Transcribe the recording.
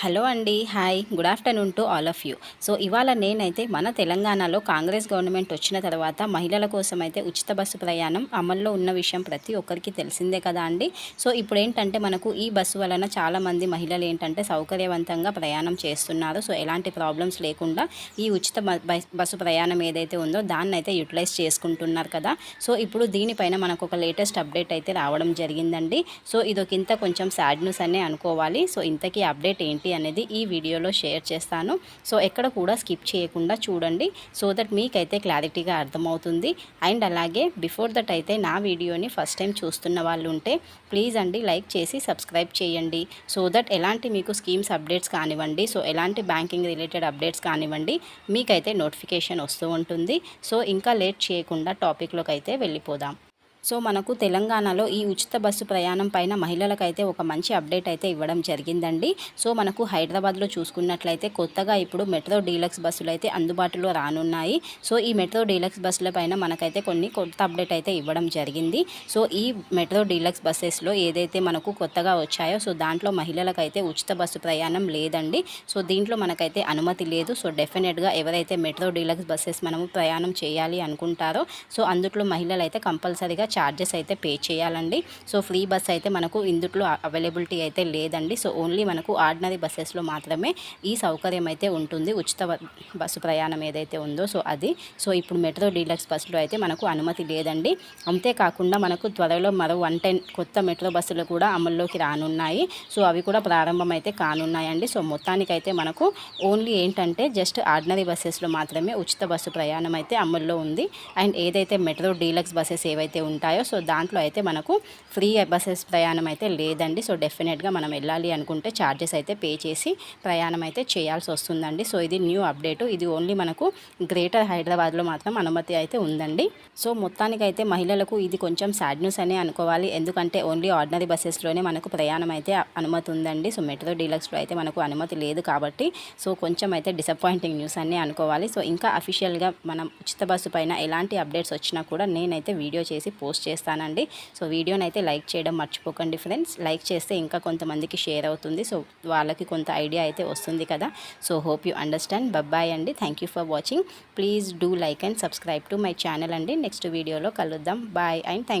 Hello అండి hi. Good afternoon to all of you. So ఇవాళ నేనైతే మన తెలంగాణలో కాంగ్రెస్ గవర్నమెంట్ వచ్చిన తర్వాత మహిళల కోసం అయితే ఉచిత బస్సు ప్రయాణం అమల్లో ఉన్న విషయం ప్రతి ఒక్కరికి తెలిసిందే కదా అండి. సో ఇప్పుడు ఏంటంటే మనకు ఈ బస్సు వలన చాలామంది మహిళలు ఏంటంటే సౌకర్యవంతంగా ప్రయాణం చేస్తున్నారు. సో ఎలాంటి ప్రాబ్లమ్స్ లేకుండా ఈ ఉచిత బస్సు ప్రయాణం ఏదైతే ఉందో దాన్ని అయితే యూటిలైజ్ చేసుకుంటున్నారు కదా. సో ఇప్పుడు దీనిపైన మనకు ఒక లేటెస్ట్ అప్డేట్ అయితే రావడం జరిగిందండి. సో ఇదొకింత కొంచెం సాడ్ న్యూస్ అనే అనుకోవాలి. సో ఇంతకీ అప్డేట్ ఏంటి అనేది ఈ వీడియోలో షేర్ చేస్తాను. సో ఎక్కడ కూడా స్కిప్ చేయకుండా చూడండి. సో దట్ మీకైతే క్లారిటీగా అర్థమవుతుంది. అండ్ అలాగే బిఫోర్ దట్ అయితే నా వీడియోని ఫస్ట్ టైం చూస్తున్న వాళ్ళు ఉంటే ప్లీజ్ అండి లైక్ చేసి సబ్స్క్రైబ్ చేయండి. సో దట్ ఎలాంటి మీకు స్కీమ్స్ అప్డేట్స్ కానివ్వండి సో ఎలాంటి బ్యాంకింగ్ రిలేటెడ్ అప్డేట్స్ కానివ్వండి మీకైతే నోటిఫికేషన్ వస్తూ ఉంటుంది. సో ఇంకా లేట్ చేయకుండా టాపిక్లోకి అయితే వెళ్ళిపోదాం. సో మనకు తెలంగాణలో ఈ ఉచిత బస్సు ప్రయాణం పైన మహిళలకైతే ఒక మంచి అప్డేట్ అయితే ఇవ్వడం జరిగిందండి. సో మనకు హైదరాబాద్లో చూసుకున్నట్లయితే కొత్తగా ఇప్పుడు మెట్రో డీలక్స్ బస్సులు అయితే అందుబాటులో రానున్నాయి. సో ఈ మెట్రో డీలక్స్ బస్సుల పైన మనకైతే కొన్ని కొత్త అప్డేట్ అయితే ఇవ్వడం జరిగింది. సో ఈ మెట్రో డీలక్స్ బస్సెస్లో ఏదైతే మనకు కొత్తగా వచ్చాయో సో దాంట్లో మహిళలకైతే ఉచిత బస్సు ప్రయాణం లేదండి. సో దీంట్లో మనకైతే అనుమతి లేదు. సో డెఫినెట్గా ఎవరైతే మెట్రో డీలక్స్ బస్సెస్ మనము ప్రయాణం చేయాలి అనుకుంటారో సో అందుట్లో మహిళలు అయితే కంపల్సరీగా ఛార్జెస్ అయితే పే చేయాలండి. సో ఫ్రీ బస్ అయితే మనకు ఇందుట్లో అవైలబిలిటీ అయితే లేదండి. సో ఓన్లీ మనకు ఆర్డినరీ బస్సెస్లో మాత్రమే ఈ సౌకర్యం అయితే ఉంటుంది. ఉచిత బస్సు ప్రయాణం ఏదైతే ఉందో సో అది. సో ఇప్పుడు మెట్రో డీలక్స్ బస్సులో అయితే మనకు అనుమతి లేదండి. అంతేకాకుండా మనకు త్వరలో మరో వన్ టెన్ కొత్త మెట్రో బస్సులు కూడా అమల్లోకి రానున్నాయి. సో అవి కూడా ప్రారంభం అయితే కానున్నాయండి. సో మొత్తానికైతే మనకు ఓన్లీ ఏంటంటే జస్ట్ ఆర్డినరీ బస్సెస్లో మాత్రమే ఉచిత బస్సు ప్రయాణం అయితే అమల్లో ఉంది. అండ్ ఏదైతే మెట్రో డీలక్స్ బస్సెస్ ఏవైతే ఉంటాయో సో దాంట్లో అయితే మనకు ఫ్రీ బస్సెస్ ప్రయాణం అయితే లేదండి. సో డెఫినెట్గా మనం వెళ్ళాలి అనుకుంటే ఛార్జెస్ అయితే పే చేసి ప్రయాణం అయితే చేయాల్సి వస్తుందండి. సో ఇది న్యూ అప్డేట్. ఇది ఓన్లీ మనకు గ్రేటర్ హైదరాబాద్లో మాత్రం అనుమతి అయితే ఉందండి. సో మొత్తానికైతే మహిళలకు ఇది కొంచెం సాడ్ న్యూస్ అనే అనుకోవాలి. ఎందుకంటే ఓన్లీ ఆర్డినరీ బస్సెస్లోనే మనకు ప్రయాణం అయితే అనుమతి ఉందండి. సో మెట్రో డీలక్స్లో అయితే మనకు అనుమతి లేదు కాబట్టి సో కొంచెం అయితే డిసప్పాయింటింగ్ న్యూస్ అనే అనుకోవాలి. సో ఇంకా అఫీషియల్గా మనం ఉచిత బస్సు పైన ఎలాంటి అప్డేట్స్ వచ్చినా కూడా నేనైతే వీడియో చేసి పోస్ట్ పోస్ట్ చేస్తానండి. సో వీడియోని అయితే లైక్ చేయడం మర్చిపోకండి ఫ్రెండ్స్. లైక్ చేస్తే ఇంకా కొంతమందికి షేర్ అవుతుంది. సో వాళ్ళకి కొంత ఐడియా అయితే వస్తుంది కదా. So hope you understand. Bye bye అండి. Thank you for watching. Please do like and subscribe to my channel అండి. నెక్స్ట్ వీడియోలో కలుద్దాం. Bye and thank